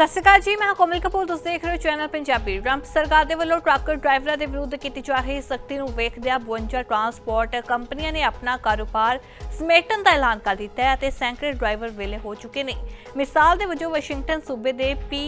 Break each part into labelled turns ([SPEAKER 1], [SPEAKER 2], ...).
[SPEAKER 1] ਸਤਿ ਸ਼੍ਰੀ ਅਕਾਲ ਜੀ, ਮੈਂ ਕੋਮਲ ਕਪੂਰ। ਤੁਸੀਂ ਦੇਖ ਰਹੇ ਹੋ ਚੈਨਲ ਪੰਜਾਬੀ। ਟਰੰਪ ਸਰਕਾਰ ਦੇ ਵੱਲੋਂ ਟਰੱਕ ਡਰਾਈਵਰਾਂ ਦੇ ਵਿਰੁੱਧ ਕੀਤੀ ਜਾ ਰਹੀ ਸਖਤੀ ਨੂੰ ਵੇਖਦਿਆਂ 52 ਟਰਾਂਸਪੋਰਟ ਕੰਪਨੀਆਂ ਨੇ ਆਪਣਾ ਕਾਰੋਬਾਰ ਸਮੇਟਣ ਦਾ ਐਲਾਨ ਕਰ ਦਿੱਤਾ ਹੈ ਅਤੇ ਸੈਂਕੜੇ ਡਰਾਈਵਰ ਵੇਲੇ ਹੋ ਚੁੱਕੇ ਨੇ। ਮਿਸਾਲ ਦੇ ਵਜੋਂ ਵਾਸ਼ਿੰਗਟਨ ਸੂਬੇ ਦੇ ਪੀ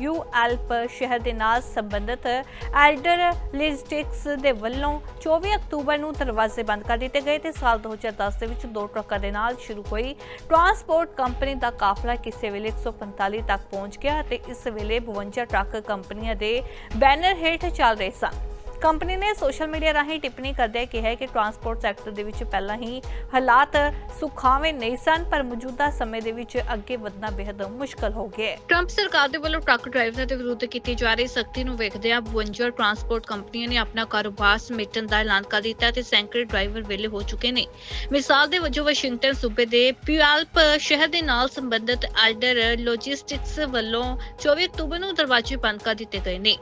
[SPEAKER 1] ਯੂ ਐਲਪ ਸ਼ਹਿਰ ਦੇ ਨਾਲ ਸੰਬੰਧਿਤ ਐਲਡਰ ਲੌਜਿਸਟਿਕਸ ਦੇ ਵੱਲੋਂ 24 ਅਕਤੂਬਰ ਨੂੰ ਦਰਵਾਜ਼ੇ ਬੰਦ ਕਰ ਦਿੱਤੇ ਗਏ ਤੇ ਸਾਲ 2010 ਦੇ ਵਿੱਚ ਦੋ ਟਰੱਕਾਂ ਦੇ ਨਾਲ ਸ਼ੁਰੂ ਹੋਈ ਟਰਾਂਸਪੋਰਟ ਕੰਪਨੀ ਦਾ ਕਾਫਲਾ ਕਿਸੇ ਵੇਲੇ 145 ਤੱਕ ਪਹੁੰਚ ਗਿਆ ਤੇ ਇਸ ਵੇਲੇ 52 ਟਰੱਕ ਕੰਪਨੀਆਂ ਦੇ ਬੈਨਰ ਹੇਠ ਚੱਲ ਰਹੇ ਸਨ। ਕੰਪਨੀ ਨੇ ਸੋਸ਼ਲ ਮੀਡੀਆ ਰਾਹੀਂ ਟਿੱਪਣੀ ਕਰਦਿਆਂ ਕਿਹਾ ਕਿ ਟਰਾਂਸਪੋਰਟ ਸੈਕਟਰ ਦੇ ਵਿੱਚ ਪਹਿਲਾਂ ਹੀ ਹਾਲਾਤ ਸੁਖਾਵੇਂ ਨਹੀਂ ਸਨ, ਪਰ ਮੌਜੂਦਾ ਸਮੇਂ ਦੇ ਵਿੱਚ ਅੱਗੇ ਵਧਣਾ ਬੇहद ਮੁਸ਼ਕਲ ਹੋ ਗਿਆ ਹੈ। ਟਰੰਪ ਸਰਕਾਰ ਦੇ ਵੱਲੋਂ ਟਰੱਕ ਡਰਾਈਵਰਾਂ ਦੇ ਵਿਰੁੱਧ ਕੀਤੀ ਜਾ ਰਹੀ ਸਖਤੀ ਨੂੰ ਵੇਖਦਿਆਂ 52 ਟਰਾਂਸਪੋਰਟ ਕੰਪਨੀਆਂ ਨੇ ਆਪਣਾ ਕਾਰੋਬਾਰ ਸਮੇਟਣ ਦਾ ਐਲਾਨ ਕਰ ਦਿੱਤਾ ਤੇ ਸੈਂਕੜੇ ਡਰਾਈਵਰ ਵੇਲੇ ਹੋ ਚੁੱਕੇ ਨੇ। ਮਿਸਾਲ ਦੇ ਵਜੋਂ ਵਾਸ਼ਿੰਗਟਨ ਸੂਬੇ ਦੇ ਪਿਊਆਲਪ ਸ਼ਹਿਰ ਦੇ ਨਾਲ ਸੰਬੰਧਿਤ ਐਲਡਰ ਲੌਜਿਸਟਿਕਸ ਵੱਲੋਂ 24 ਅਕਤੂਬਰ ਨੂੰ ਦਰਵਾਜ਼ੇ ਬੰਦ ਕਰ ਦਿੱਤੇ ਗਏ ਨੇ।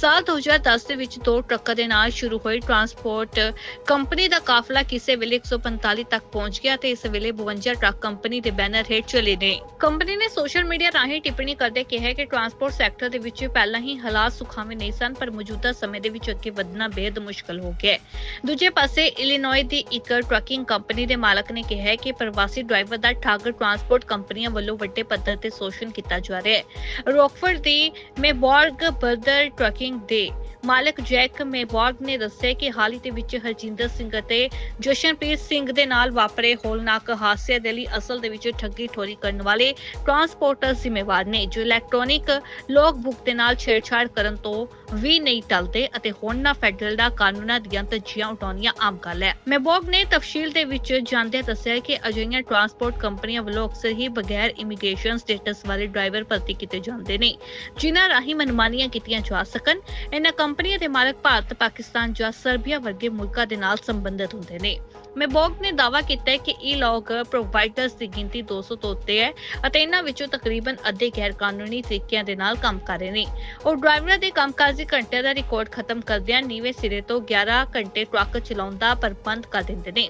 [SPEAKER 1] ਸਾਲ 2010 ਦੇ ਵਿੱਚ ਦੋ ਟਰੱਕਾਂ ਦੇ ਨਾਲ ਸ਼ੁਰੂ ਹੋਈ ਟਰਾਂਸਪੋਰਟ ਕੰਪਨੀ ਦਾ ਕਾਫਲਾ ਕਿਸੇ ਵੇਲੇ 145 ਤੱਕ ਪਹੁੰਚ ਗਿਆ ਤੇ ਇਸ ਵੇਲੇ 52 ਟਰੱਕ ਕੰਪਨੀ ਦੇ ਬੈਨਰ ਹੇਠ ਚਲੇ ਨੇ। ਕੰਪਨੀ ਨੇ ਸੋਸ਼ਲ ਮੀਡੀਆ ਰਾਹੀਂ ਟਿੱਪਣੀ ਕਰਦੇ ਕਿਹਾ ਕਿ ਟਰਾਂਸਪੋਰਟ ਸੈਕਟਰ ਦੇ ਵਿੱਚ ਪਹਿਲਾਂ ਹੀ ਹਾਲਾਤ ਸੁਖਾਵੇਂ ਨਹੀਂ ਸਨ, ਪਰ ਮੌਜੂਦਾ ਸਮੇਂ ਦੇ ਵਿੱਚ ਅੱਗੇ ਵਧਣਾ ਬੇहद ਮੁਸ਼ਕਲ ਹੋ ਗਿਆ ਹੈ। ਦੂਜੇ ਪਾਸੇ ਇਲੀਨੋਏ ਦੀ ਇੱਕ ਟਰੱਕਿੰਗ ਕੰਪਨੀ ਦੇ ਮਾਲਕ ਨੇ ਕਿਹਾ ਕਿ ਪ੍ਰਵਾਸੀ ਡਰਾਈਵਰ ਦਾ ਠੱਗ ਟਰਾਂਸਪੋਰਟ ਕੰਪਨੀਆਂ ਵੱਲੋਂ ਵੱਡੇ ਪੱਧਰ ਤੇ ਸ਼ੋਸ਼ਣ ਕੀਤਾ ਜਾ ਰਿਹਾ ਹੈ। ਰੋਕਫੋਰਡ ਦੀ ਮੇਬੋਰਗ ਬਰਦਰ ਟਰੱਕਿੰਗ ਦੇ ਮਾਲਕ ਜੈਕ ਮੇਬੋਰਗ ਨੇ ਦੱਸਿਆ ਕਿ ਹਾਲ ਹੀ ਦੇ ਵਿੱਚ ਹਰਜਿੰਦਰ ਸਿੰਘ ਅਤੇ ਜਸ਼ਨਪ੍ਰੀਤ ਸਿੰਘ ਦੇ ਨਾਲ ਵਾਪਰੇ ਹੋਲਨਾਕ ਹਾਦਸੇ ਦੇ ਲਈ ਅਸਲ ਦੇ ਵਿੱਚ ਠੱਗੀ ਠੋਰੀ ਕਰਨ ਵਾਲੇ ਟਰਾਂਸਪੋਰਟਰ ਜ਼ਿੰਮੇਵਾਰ ਨੇ, ਜੋ ਇਲੈਕਟ੍ਰੋਨਿਕ ਲੋਗ ਬੁੱਕ ਦੇ ਨਾਲ ਛੇੜਛਾੜ ਕਰਨ ਤੋਂ ਵੀ ਨਹੀਂ ਟਲਦੇ ਅਤੇ ਹੁਣ ਨਾ ਫੈਡਰਲ ਦਾ ਕਾਨੂੰਨਾਂ ਦੀਆਂ ਧੱਜੀਆਂ ਉਡਾਉਣੀਆਂ ਆਮ ਗੱਲ ਹੈ। ਮੈਬੋਗ ਨੇ ਤਫਸੀਲ ਦੇ ਵਿੱਚ ਜਾਂਦਿਆਂ ਦੱਸਿਆ ਕਿ ਅਜਿਹੀਆਂ ਟਰਾਂਸਪੋਰਟ ਕੰਪਨੀਆਂ ਵੱਲੋਂ ਅਕਸਰ ਹੀ ਬਗੈਰ ਇਮੀਗ੍ਰੇਸ਼ਨ ਸਟੇਟਸ ਵਾਲੇ ਡਰਾਈਵਰ ਭਰਤੀ ਕੀਤੇ ਜਾਂਦੇ ਨੇ, ਜਿਨ੍ਹਾਂ ਰਾਹੀਂ ਮਨਮਾਨੀਆਂ ਕੀਤੀਆਂ ਜਾ ਸਕਣ। ਇਹਨਾਂ ਕੰਪਨੀਆਂ ਦੇ ਮਾਲਕ ਭਾਰਤ, ਪਾਕਿਸਤਾਨ, ਜਾਂ ਸਰਬੀਆ ਵਰਗੇ ਮੁਲਕਾਂ ਦੇ ਨਾਲ ਸੰਬੰਧਿਤ ਹੁੰਦੇ ਨੇ। ਮੈਬੋਗ ਨੇ ਦਾਅਵਾ ਕੀਤਾ ਹੈ ਕਿ ਇਹ ਲੋਗ ਪ੍ਰੋਵਾਈਡਰਸ ਦੀ ਗਿਣਤੀ 200 ਤੋਂ ਉੱਤੇ ਹੈ ਅਤੇ ਇਹਨਾਂ ਵਿੱਚੋਂ ਤਕਰੀਬਨ ਅੱਧੇ ਗੈਰ ਕਾਨੂੰਨੀ ਤਰੀਕਿਆਂ ਦੇ ਨਾਲ ਕੰਮ ਕਰ ਰਹੇ ਨੇ। ਉਹ ਡਰਾਈਵਰਾਂ ਦੇ ਕੰਮਕਾਜੀ ਘੰਟਿਆਂ ਦਾ ਰਿਕਾਰਡ ਖਤਮ ਕਰਦਿਆਂ ਨੀਵੇਂ ਸਿਰੇ ਤੋਂ 11 ਘੰਟੇ ਟਰੱਕ ਚਲਾਉਣ ਦਾ ਪ੍ਰਬੰਧ ਕਰ ਦਿੰਦੇ ਨੇ।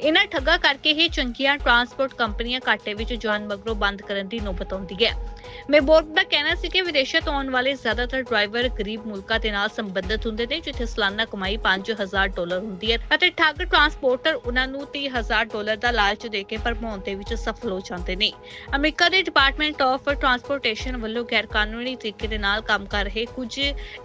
[SPEAKER 1] ਇਹਨਾਂ ਠੱਗਾ ਕਰਕੇ ਹੀ ਚੰਗੀਆਂ ਟਰਾਂਸਪੋਰਟ ਕੰਪਨੀਆਂ ਘਾਟੇ ਵਿੱਚ ਜਾਣ ਮਗਰੋਂ ਬੰਦ ਕਰਨ ਦੀ ਨੌਬਤ ਆਉਂਦੀ ਹੈ। ਮੇਬੋਰਗ ਦਾ ਕਹਿਣਾ ਸੀ ਕਿ ਵਿਦੇਸ਼ਾਂ ਤੋਂ ਆਉਣ ਵਾਲੇ ਜ਼ਿਆਦਾਤਰ ਡਰਾਈਵਰ ਗਰੀਬ ਮੁਲਕਾਂ ਦੇ ਨਾਲ ਸੰਬੰਧਿਤ ਹੁੰਦੇ ਨੇ, ਜਿੱਥੇ ਸਾਲਾਨਾ ਕਮਾਈ 5000 ਡਾਲਰ ਹੁੰਦੀ ਹੈ ਅਤੇ ਠੱਗ ਟਰਾਂਸਪੋਰਟਰ ਉਹਨਾਂ ਨੂੰ 30000 ਡਾਲਰ ਦਾ ਲਾਲਚ ਦੇ ਕੇ ਭਰਮਾਉਣ ਦੇ ਵਿੱਚ ਸਫਲ ਹੋ ਜਾਂਦੇ ਨੇ। ਅਮਰੀਕਾ ਦੇ ਡਿਪਾਰਟਮੈਂਟ ਆਫ ਟਰਾਂਸਪੋਰਟੇਸ਼ਨ ਵੱਲੋਂ ਗੈਰ ਕਾਨੂੰਨੀ ਤਰੀਕੇ ਦੇ ਨਾਲ ਕੰਮ ਕਰ ਰਹੇ ਕੁਝ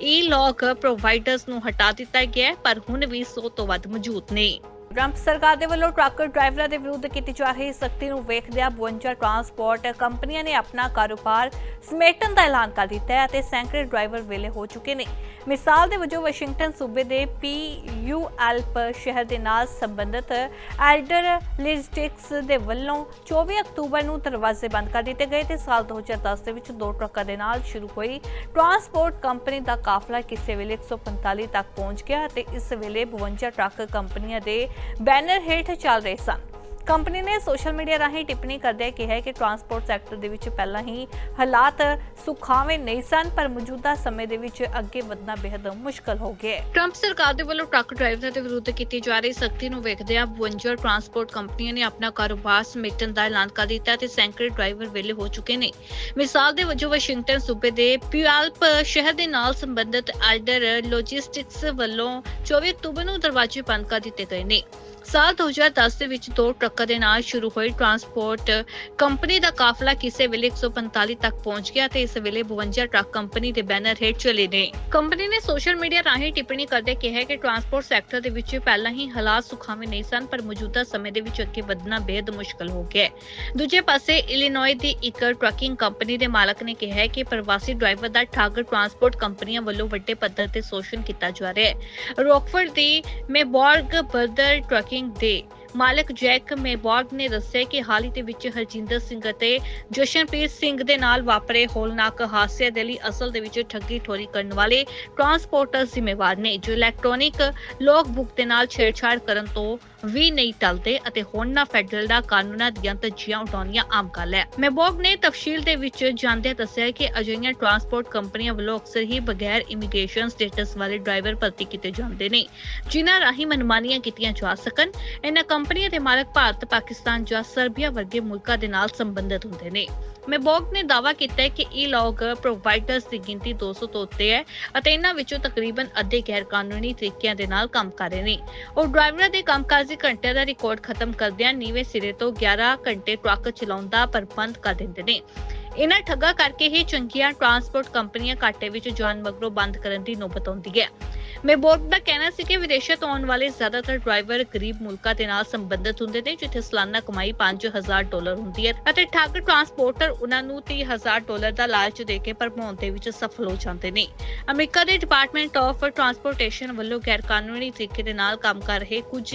[SPEAKER 1] ਈ ਲੌਗ ਪ੍ਰੋਵਾਈਡਰਸ ਨੂੰ ਹਟਾ ਦਿੱਤਾ ਗਿਆ ਪਰ ਹੁਣ ਵੀ 100 ਤੋਂ ਵੱਧ ਮੌਜੂਦ ਨੇ। ਟਰੰਪ ਸਰਕਾਰ ਦੇ ਵੱਲੋਂ ਟਰੱਕ ਡਰਾਈਵਰਾਂ ਦੇ ਵਿਰੁੱਧ ਕੀਤੀ ਜਾ ਰਹੀ ਸਖਤੀ ਨੂੰ ਵੇਖਦਿਆਂ 52 ਟਰਾਂਸਪੋਰਟ ਕੰਪਨੀਆਂ ਨੇ ਆਪਣਾ ਕਾਰੋਬਾਰ ਸਮੇਟਣ ਦਾ ਐਲਾਨ ਕਰ ਦਿੱਤਾ ਹੈ ਅਤੇ ਸੈਂਕੜੇ ਡਰਾਈਵਰ ਵੇਲੇ ਹੋ ਚੁੱਕੇ ਨੇ। ਮਿਸਾਲ ਦੇ ਵਜੋਂ ਵਾਸ਼ਿੰਗਟਨ ਸੂਬੇ ਦੇ ਪੀ ਯੂ ਪੀਯੂਐਲਪ ਸ਼ਹਿਰ ਦੇ ਨਾਲ ਸੰਬੰਧਿਤ ਐਲਡਰ ਲੌਜਿਸਟਿਕਸ ਦੇ ਵੱਲੋਂ 24 ਅਕਤੂਬਰ ਨੂੰ ਦਰਵਾਜ਼ੇ ਬੰਦ ਕਰ ਦਿੱਤੇ ਗਏ ਤੇ ਸਾਲ 2010 ਦੇ ਵਿੱਚ ਦੋ ਟਰੱਕਾਂ ਦੇ ਨਾਲ ਸ਼ੁਰੂ ਹੋਈ ਟਰਾਂਸਪੋਰਟ ਕੰਪਨੀ ਦਾ ਕਾਫਲਾ ਕਿਸੇ ਵੇਲੇ 145 ਤੱਕ ਪਹੁੰਚ ਗਿਆ ਤੇ ਇਸ ਵੇਲੇ 52 ਟਰੱਕ ਕੰਪਨੀਆਂ ਦੇ ਬੈਨਰ ਹੇਠ ਚੱਲ ਰਹੇ ਸਨ। ਕੰਪਨੀ ਨੇ ਸੋਸ਼ਲ ਮੀਡੀਆ ਰਾਹੀਂ ਟਿੱਪਣੀ ਕਰਦਿਆਂ ਕਿਹਾ ਕਿ ਟਰਾਂਸਪੋਰਟ ਸੈਕਟਰ ਦੇ ਵਿੱਚ ਪਹਿਲਾਂ ਹੀ ਹਾਲਾਤ ਸੁਖਾਵੇਂ ਨਹੀਂ ਸਨ, ਪਰ ਮੌਜੂਦਾ ਸਮੇਂ ਦੇ ਵਿੱਚ ਅੱਗੇ ਵਧਣਾ ਬੇहद ਮੁਸ਼ਕਲ ਹੋ ਗਿਆ ਹੈ। ਟਰੰਪ ਸਰਕਾਰ ਦੇ ਵੱਲੋਂ ਟਰੱਕ ਡਰਾਈਵਰਾਂ ਦੇ ਵਿਰੁੱਧ ਕੀਤੀ ਜਾ ਰਹੀ ਸਖਤੀ ਨੂੰ ਵੇਖਦਿਆਂ 52 ਟਰਾਂਸਪੋਰਟ ਕੰਪਨੀਆਂ ਨੇ ਆਪਣਾ ਕਾਰੋਬਾਰ ਸਮੇਟਣ ਦਾ ਐਲਾਨ ਕਰ ਦਿੱਤਾ ਤੇ ਸੈਂਕੜੇ ਡਰਾਈਵਰ ਵਿਹਲੇ ਹੋ ਚੁੱਕੇ ਨੇ। ਮਿਸਾਲ ਦੇ ਵਜੋਂ ਵਾਸ਼ਿੰਗਟਨ ਸੂਬੇ ਦੇ ਪਿਊਆਲਪ ਸ਼ਹਿਰ ਦੇ ਨਾਲ ਸੰਬੰਧਿਤ ਐਲਡਰ ਲੌਜਿਸਟਿਕਸ ਵੱਲੋਂ 24 ਅਕਤੂਬਰ ਨੂੰ ਦਰਵਾਜ਼ੇ ਬੰਦ ਕਰ ਦਿੱਤੇ ਗਏ ਨੇ। ਸਾਲ 2010 ਦੇ ਵਿੱਚ ਦੋ ਟਰੱਕਾਂ ਦੇ ਨਾਲ ਸ਼ੁਰੂ ਹੋਈ ਟਰਾਂਸਪੋਰਟ ਕੰਪਨੀ ਦਾ ਕਾਫਲਾ ਕਿਸੇ ਵੇਲੇ 145 ਤੱਕ ਪਹੁੰਚ ਗਿਆ ਤੇ ਇਸ ਵੇਲੇ 52 ਟਰੱਕ ਕੰਪਨੀ ਦੇ ਬੈਨਰ ਹੇਠ ਚਲੇ ਨੇ। ਕੰਪਨੀ ਨੇ ਸੋਸ਼ਲ ਮੀਡੀਆ ਰਾਹੀਂ ਟਿੱਪਣੀ ਕਰਦੇ ਕਿਹਾ ਕਿ ਟਰਾਂਸਪੋਰਟ ਸੈਕਟਰ ਦੇ ਵਿੱਚ ਪਹਿਲਾਂ ਹੀ ਹਾਲਾਤ ਸੁਖਾਵੇਂ ਨਹੀਂ ਸਨ, ਪਰ ਮੌਜੂਦਾ ਸਮੇਂ ਦੇ ਵਿੱਚ ਅੱਗੇ ਵਧਣਾ ਬੇहद ਮੁਸ਼ਕਲ ਹੋ ਗਿਆ ਹੈ। ਦੂਜੇ ਪਾਸੇ ਇਲੀਨੋਏ ਦੀ ਇੱਕ ਟਰੱਕਿੰਗ ਕੰਪਨੀ ਦੇ ਮਾਲਕ ਨੇ ਕਿਹਾ ਕਿ ਪ੍ਰਵਾਸੀ ਡਰਾਈਵਰ ਦਾ ਠੱਗ ਟਰਾਂਸਪੋਰਟ ਕੰਪਨੀਆਂ ਵੱਲੋਂ ਵੱਡੇ ਪੱਧਰ ਤੇ ਸ਼ੋਸ਼ਣ ਕੀਤਾ ਜਾ ਰਿਹਾ ਹੈ। ਰੋਕਫੋਰਡ ਦੀ ਮੇਬੋਰਗ ਬਰਦਰ ਟਰੱਕ ਟਰੱਕਿੰਗ ਦੇ ਮਾਲਕ ਜੈਕ ਮੇਬੋਰਗ ਨੇ ਦੱਸਿਆ ਕਿ ਹਾਲ ਹੀ ਦੇ ਵਿੱਚ ਹਰਜਿੰਦਰ ਸਿੰਘ ਅਤੇ ਜਸ਼ਨਪ੍ਰੀਤ ਸਿੰਘ ਦੇ ਨਾਲ ਵਾਪਰੇ ਹੋਲਨਾਕ ਹਾਦਸੇ ਦੇ ਲਈ ਅਸਲ ਦੇ ਵਿੱਚ ਠੱਗੀ ਠੋਰੀ ਕਰਨ ਵਾਲੇ ਟਰਾਂਸਪੋਰਟਰ ਜ਼ਿੰਮੇਵਾਰ ਨੇ, ਜੋ ਇਲੈਕਟ੍ਰੋਨਿਕ ਲੋਗ ਬੁੱਕ ਦੇ ਨਾਲ ਛੇੜਛਾੜ ਕਰਨ ਤੋਂ ਵੀ ਨਹੀਂ ਟਲਦੇ ਅਤੇ ਹੁਣ ਨਾ ਫੈਡਰਲ ਦਾ ਕਾਨੂੰਨਾਂ ਦੀਆਂ ਧੱਜੀਆਂ ਉਠਾਉਣੀਆਂ ਆਮ ਗੱਲ ਹੈ। ਮੈਬੋਗ ਨੇ ਤਫਸੀਲ ਦੇ ਵਿੱਚ ਜਾਂਦਿਆਂ ਦੱਸਿਆ ਕਿ ਅਜਿਹੀਆਂ ਟਰਾਂਸਪੋਰਟ ਕੰਪਨੀਆਂ ਵੱਲੋਂ ਅਕਸਰ ਹੀ ਬਗੈਰ ਇਮੀਗ੍ਰੇਸ਼ਨ ਸਟੇਟਸ ਵਾਲੇ ਡਰਾਈਵਰ ਭਰਤੀ ਕੀਤੇ ਜਾਂਦੇ ਨੇ, ਜਿਨ੍ਹਾਂ ਰਾਹੀਂ ਮਨਮਾਨੀਆਂ ਕੀਤੀਆਂ ਜਾ ਸਕਣ। ਇਹਨਾਂ ਕੰਪਨੀਆਂ ਦੇ ਮਾਲਕ ਭਾਰਤ, ਪਾਕਿਸਤਾਨ, ਜਾਂ ਸਰਬੀਆ ਵਰਗੇ ਮੁਲਕਾਂ ਦੇ ਨਾਲ ਸੰਬੰਧਿਤ ਹੁੰਦੇ ਨੇ। ਮੈਬੋਗ ਨੇ ਦਾਅਵਾ ਕੀਤਾ ਹੈ ਕਿ ਇਹ ਲੌਗ ਪ੍ਰੋਵਾਈਡਰਸ ਦੀ ਗਿਣਤੀ 200 ਤੋਂ ਉੱਤੇ ਹੈ ਅਤੇ ਇਹਨਾਂ ਵਿੱਚੋਂ ਤਕਰੀਬਨ ਅੱਧੇ ਗੈਰ ਕਾਨੂੰਨੀ ਤਰੀਕਿਆਂ ਦੇ ਨਾਲ ਕੰਮ ਕਰ ਰਹੇ ਨੇ। ਉਹ ਡਰਾਈਵਰਾਂ ਦੇ ਕੰਮਕਾਜੀ ਘੰਟਿਆਂ ਦਾ ਰਿਕਾਰਡ ਖਤਮ ਕਰਦਿਆਂ ਨੀਵੇਂ ਸਿਰੇ ਤੋਂ 11 ਘੰਟੇ ਟਰੱਕ ਚਲਾਉਣ ਦਾ ਪ੍ਰਬੰਧ ਕਰ ਦਿੰਦੇ ਨੇ। ਇਹਨਾਂ ਠੱਗਾ ਕਰਕੇ ਹੀ ਚੰਗੀਆਂ ਟਰਾਂਸਪੋਰਟ ਕੰਪਨੀਆਂ ਘਾਟੇ ਵਿੱਚ ਜਾਣ ਮਗਰੋਂ ਬੰਦ ਕਰਨ ਦੀ ਨੌਬਤ ਆਉਂਦੀ ਹੈ। ਮੇਬੋਰਗ ਦਾ ਕਹਿਣਾ ਸੀ ਕਿ ਵਿਦੇਸ਼ਾਂ ਤੋਂ ਆਉਣ ਵਾਲੇ ਜ਼ਿਆਦਾਤਰ ਡਰਾਈਵਰ ਗਰੀਬ ਮੁਲਕਾਂ ਦੇ ਨਾਲ ਸੰਬੰਧਿਤ ਹੁੰਦੇ ਨੇ, ਜਿੱਥੇ ਸਾਲਾਨਾ ਕਮਾਈ 5000 ਡਾਲਰ ਹੁੰਦੀ ਹੈ ਅਤੇ ਠੱਗ ਟਰਾਂਸਪੋਰਟਰ ਉਹਨਾਂ ਨੂੰ 30000 ਡਾਲਰ ਦਾ ਲਾਲਚ ਦੇ ਕੇ ਭਰਮਾਉਣ ਦੇ ਵਿੱਚ ਸਫਲ ਹੋ ਜਾਂਦੇ ਨੇ। ਅਮਰੀਕਾ ਦੇ ਡਿਪਾਰਟਮੈਂਟ ਆਫ ਟਰਾਂਸਪੋਰਟੇਸ਼ਨ ਵੱਲੋਂ ਗੈਰ ਕਾਨੂੰਨੀ ਤਰੀਕੇ ਦੇ ਨਾਲ ਕੰਮ ਕਰ ਰਹੇ ਕੁਝ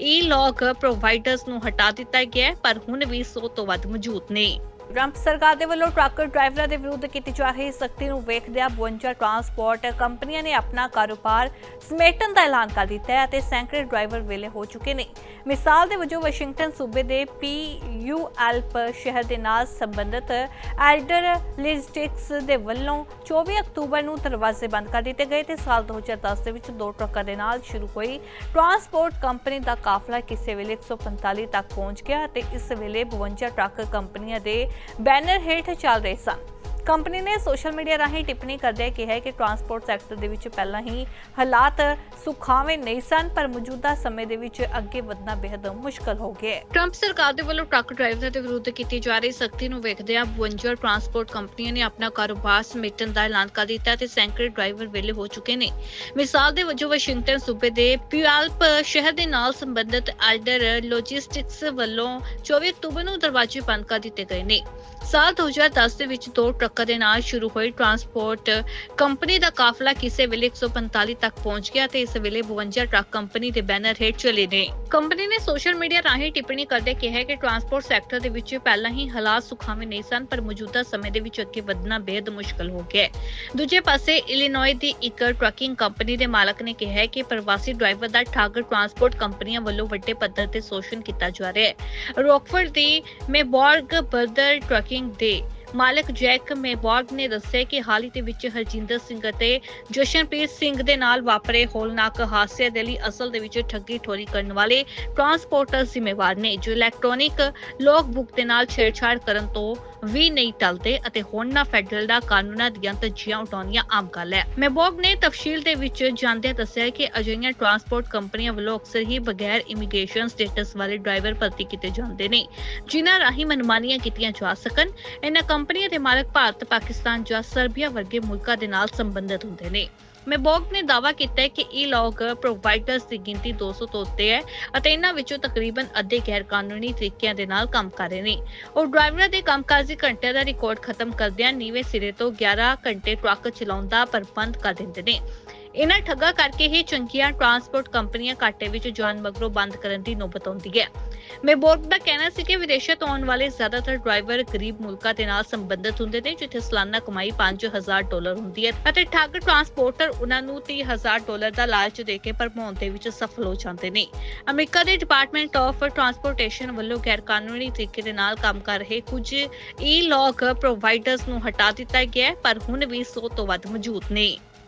[SPEAKER 1] ਈ ਲੌਗ ਪ੍ਰੋਵਾਈਡਰਸ ਨੂੰ ਹਟਾ ਦਿੱਤਾ ਗਿਆ ਪਰ ਹੁਣ ਵੀ 100 ਤੋਂ ਵੱਧ ਮੌਜੂਦ ਨੇ। ਟਰੰਪ ਸਰਕਾਰ ਦੇ ਵੱਲੋਂ ਟਰੱਕ ਡਰਾਈਵਰਾਂ ਦੇ ਵਿਰੁੱਧ ਕੀਤੀ ਜਾ ਰਹੀ ਸਖਤੀ ਨੂੰ ਵੇਖਦਿਆਂ 52 ਟਰਾਂਸਪੋਰਟ ਕੰਪਨੀਆਂ ਨੇ ਆਪਣਾ ਕਾਰੋਬਾਰ ਸਮੇਟਣ ਦਾ ਐਲਾਨ ਕਰ ਦਿੱਤਾ ਹੈ ਅਤੇ ਸੈਂਕੜੇ ਡਰਾਈਵਰ ਵੇਲੇ ਹੋ ਚੁੱਕੇ ਨੇ। ਮਿਸਾਲ ਦੇ ਵਜੋਂ ਵਾਸ਼ਿੰਗਟਨ ਸੂਬੇ ਦੇ ਪੀ ਯੂ ਐਲਪ ਸ਼ਹਿਰ ਦੇ ਨਾਲ ਸੰਬੰਧਿਤ ਐਲਡਰ ਲੌਜਿਸਟਿਕਸ ਦੇ ਵੱਲੋਂ 24 ਅਕਤੂਬਰ ਨੂੰ ਦਰਵਾਜ਼ੇ ਬੰਦ ਕਰ ਦਿੱਤੇ ਗਏ ਤੇ ਸਾਲ 2010 ਦੇ ਵਿੱਚ ਦੋ ਟਰੱਕਾਂ ਦੇ ਨਾਲ ਸ਼ੁਰੂ ਹੋਈ ਟਰਾਂਸਪੋਰਟ ਕੰਪਨੀ ਦਾ ਕਾਫਲਾ ਕਿਸੇ ਵੇਲੇ 145 ਤੱਕ ਪਹੁੰਚ ਗਿਆ ਤੇ ਇਸ ਵੇਲੇ 52 ਟਰੱਕ ਕੰਪਨੀਆਂ ਦੇ ਬੈਨਰ ਹੇਠ ਚੱਲ ਰਹੇ ਸਨ। ਕੰਪਨੀ ਨੇ ਸੋਸ਼ਲ ਮੀਡੀਆ ਰਾਹੀਂ ਟਿੱਪਣੀ ਕਰਦਿਆਂ ਕਿਹਾ ਕਿ ਟਰਾਂਸਪੋਰਟ ਸੈਕਟਰ ਦੇ ਵਿੱਚ ਪਹਿਲਾਂ ਹੀ ਹਾਲਾਤ ਸੁਖਾਵੇਂ ਨਹੀਂ ਸਨ, ਪਰ ਮੌਜੂਦਾ ਸਮੇਂ ਦੇ ਵਿੱਚ ਅੱਗੇ ਵਧਣਾ ਬੇहद ਮੁਸ਼ਕਲ ਹੋ ਗਿਆ ਹੈ। ਟਰੰਪ ਸਰਕਾਰ ਦੇ ਵੱਲੋਂ ਟਰੱਕ ਡਰਾਈਵਰਾਂ ਦੇ ਵਿਰੁੱਧ ਕੀਤੀ ਜਾ ਰਹੀ ਸਖਤੀ ਨੂੰ ਵੇਖਦਿਆਂ 52 ਟਰਾਂਸਪੋਰਟ ਕੰਪਨੀਆਂ ਨੇ ਆਪਣਾ ਕਾਰੋਬਾਰ ਸਮੇਟਣ ਦਾ ਐਲਾਨ ਕਰ ਦਿੱਤਾ ਤੇ ਸੈਂਕੜੇ ਡਰਾਈਵਰ ਵਿਹਲੇ ਹੋ ਚੁੱਕੇ ਨੇ। ਮਿਸਾਲ ਦੇ ਵਜੋਂ ਵਾਸ਼ਿੰਗਟਨ ਸੂਬੇ ਦੇ ਪਿਊਆਲਪ ਸ਼ਹਿਰ ਦੇ ਨਾਲ ਸੰਬੰਧਿਤ ਆਲਡਰ ਲੌਜਿਸਟਿਕਸ ਵੱਲੋਂ 24 ਅਕਤੂਬਰ ਨੂੰ ਦਰਵਾਜ਼ੇ ਬੰਦ ਕਰ ਦਿੱਤੇ ਗਏ ਨੇ। ਸਾਲ 2010 ਦੇ ਵਿੱਚ ਦੋ ਟਰੱਕਾਂ ਦੇ ਨਾਲ ਸ਼ੁਰੂ ਹੋਈ ਟਰਾਂਸਪੋਰਟ ਕੰਪਨੀ ਦਾ ਕਾਫਲਾ ਕਿਸੇ ਵੇਲੇ 145 ਤੱਕ ਪਹੁੰਚ ਗਿਆ ਤੇ ਇਸ ਵੇਲੇ 52 ਟਰੱਕ ਕੰਪਨੀ ਦੇ ਬੈਨਰ ਹੇਠ ਚਲੇ ਨੇ। ਕੰਪਨੀ ਨੇ ਸੋਸ਼ਲ ਮੀਡੀਆ ਰਾਹੀਂ ਟਿੱਪਣੀ ਕਰਦੇ ਕਿਹਾ ਕਿ ਟਰਾਂਸਪੋਰਟ ਸੈਕਟਰ ਦੇ ਵਿੱਚ ਪਹਿਲਾਂ ਹੀ ਹਾਲਾਤ ਸੁਖਾਵੇਂ ਨਹੀਂ ਸਨ, ਪਰ ਮੌਜੂਦਾ ਸਮੇਂ ਦੇ ਵਿੱਚ ਅੱਗੇ ਵਧਣਾ ਬੇहद ਮੁਸ਼ਕਲ ਹੋ ਗਿਆ ਹੈ। ਦੂਜੇ ਪਾਸੇ ਇਲੀਨੋਏ ਦੀ ਇੱਕ ਟਰੱਕਿੰਗ ਕੰਪਨੀ ਦੇ ਮਾਲਕ ਨੇ ਕਿਹਾ ਕਿ ਪ੍ਰਵਾਸੀ ਡਰਾਈਵਰ ਦਾ ਠੱਗ ਟਰਾਂਸਪੋਰਟ ਕੰਪਨੀਆਂ ਵੱਲੋਂ ਵੱਡੇ ਪੱਧਰ ਤੇ ਸ਼ੋਸ਼ਣ ਕੀਤਾ ਜਾ ਰਿਹਾ ਹੈ। ਰੌਕਫੋਰਡ ਦੀ ਮੇਬੋਰਗ ਬਰਦਰ ਟਰੱਕਿੰਗ ਦੇ ਮਾਲਕ ਜੈਕ ਮੇਬੋਰਗ ਨੇ ਦੱਸਿਆ ਕਿ ਹਾਲ ਹੀ ਦੇ ਵਿੱਚ ਹਰਜਿੰਦਰ ਸਿੰਘ ਅਤੇ ਜਸ਼ਨਪ੍ਰੀਤ ਸਿੰਘ ਦੇ ਨਾਲ ਵਾਪਰੇ ਹੋਲਨਾਕ ਹਾਦਸੇ ਦੇ ਲਈ ਅਸਲ ਦੇ ਵਿੱਚ ਠੱਗੀ ਠੋਰੀ ਕਰਨ ਵਾਲੇ ਟਰਾਂਸਪੋਰਟਰ ਜ਼ਿੰਮੇਵਾਰ ਨੇ, ਜੋ ਇਲੈਕਟ੍ਰੋਨਿਕ ਲੋਗ ਬੁੱਕ ਦੇ ਨਾਲ ਛੇੜਛਾੜ ਕਰਨ ਤੋਂ ਵੀ ਨਹੀਂ ਟਲਦੇ ਅਤੇ ਹੁਣ ਨਾ ਫੈਡਰਲ ਦਾ ਕਾਨੂੰਨਾਂ ਦੀਆਂ ਧੱਜੀਆਂ ਉਡਾਉਣੀਆਂ ਆਮ ਗੱਲ ਹੈ। ਮੈਬੋਗ ਨੇ ਤਫਸੀਲ ਦੇ ਵਿੱਚ ਜਾਂਦਿਆਂ ਦੱਸਿਆ ਕਿ ਅਜਿਹੀਆਂ ਟਰਾਂਸਪੋਰਟ ਕੰਪਨੀਆਂ ਵੱਲੋਂ ਅਕਸਰ ਹੀ ਬਗੈਰ ਇਮੀਗ੍ਰੇਸ਼ਨ ਸਟੇਟਸ ਵਾਲੇ ਡਰਾਈਵਰ ਭਰਤੀ ਕੀਤੇ ਜਾਂਦੇ ਨੇ, ਜਿਨ੍ਹਾਂ ਰਾਹੀਂ ਮਨਮਾਨੀਆਂ ਕੀਤੀਆਂ ਜਾ ਸਕਣ। ਇਹਨਾਂ ਕੰਪਨੀਆਂ ਦੇ ਮਾਲਕ ਭਾਰਤ, ਪਾਕਿਸਤਾਨ ਜਾਂ ਸਰਬੀਆ ਵਰਗੇ ਮੁਲਕਾਂ ਦੇ ਨਾਲ ਸੰਬੰਧਿਤ ਹੁੰਦੇ ਨੇ। ਮੈਬੋਗ ਨੇ ਦਾਅਵਾ ਕੀਤਾ ਹੈ ਕਿ ਇਹ ਲੌਗ ਪ੍ਰੋਵਾਈਡਰਸ ਦੀ ਗਿਣਤੀ 200 ਤੋਂ ਉੱਤੇ ਹੈ ਅਤੇ ਇਹਨਾਂ ਵਿੱਚੋਂ ਤਕਰੀਬਨ ਅੱਧੇ ਗੈਰ ਕਾਨੂੰਨੀ ਤਰੀਕਿਆਂ ਦੇ ਨਾਲ ਕੰਮ ਕਰ ਰਹੇ ਨੇ। ਉਹ ਡਰਾਈਵਰਾਂ ਦੇ ਕੰਮਕਾਜੀ ਘੰਟਿਆਂ ਦਾ ਰਿਕਾਰਡ ਖਤਮ ਕਰਦਿਆਂ ਨੀਵੇਂ ਸਿਰੇ ਤੋਂ 11 ਘੰਟੇ ਟਰੱਕ ਚਲਾਉਣ ਦਾ ਪ੍ਰਬੰਧ ਕਰ ਦਿੰਦੇ ਨੇ। ਇਹਨਾਂ ਠੱਗਾ ਕਰਕੇ ਹੀ ਚੰਗੀਆਂ ਟਰਾਂਸਪੋਰਟ ਕੰਪਨੀਆਂ ਘਾਟੇ ਵਿੱਚ ਜਾਣ ਮਗਰੋਂ ਬੰਦ ਕਰਨ ਦੀ ਨੌਬਤ ਆਉਂਦੀ ਹੈ। ਮੇਬੋਰਗ ਦਾ ਕਹਿਣਾ ਸੀ ਕਿ ਵਿਦੇਸ਼ਾਂ ਤੋਂ ਆਉਣ ਵਾਲੇ ਜ਼ਿਆਦਾਤਰ ਡਰਾਈਵਰ ਗਰੀਬ ਮੁਲਕਾਂ ਦੇ ਨਾਲ ਸੰਬੰਧਿਤ ਹੁੰਦੇ ਨੇ, ਜਿੱਥੇ ਸਾਲਾਨਾ ਕਮਾਈ 5000 ਡਾਲਰ ਹੁੰਦੀ ਹੈ ਅਤੇ ਠੱਗ ਟਰਾਂਸਪੋਰਟਰ ਉਹਨਾਂ ਨੂੰ 30000 ਡਾਲਰ ਦਾ ਲਾਲਚ ਦੇ ਕੇ ਭਰਮਾਉਣ ਦੇ ਵਿੱਚ ਸਫਲ ਹੋ ਜਾਂਦੇ ਨੇ। ਅਮਰੀਕਾ ਦੇ ਡਿਪਾਰਟਮੈਂਟ ਆਫ ਟਰਾਂਸਪੋਰਟੇਸ਼ਨ ਵੱਲੋਂ ਗੈਰ ਕਾਨੂੰਨੀ ਤਰੀਕੇ ਦੇ ਨਾਲ ਕੰਮ ਕਰ ਰਹੇ ਕੁਝ ਈ ਲੌਗ ਪ੍ਰੋਵਾਈਡਰਸ ਨੂੰ ਹਟਾ ਦਿੱਤਾ ਗਿਆ ਪਰ ਹੁਣ ਵੀ 100 ਤੋਂ ਵੱਧ ਮੌਜੂਦ ਨੇ।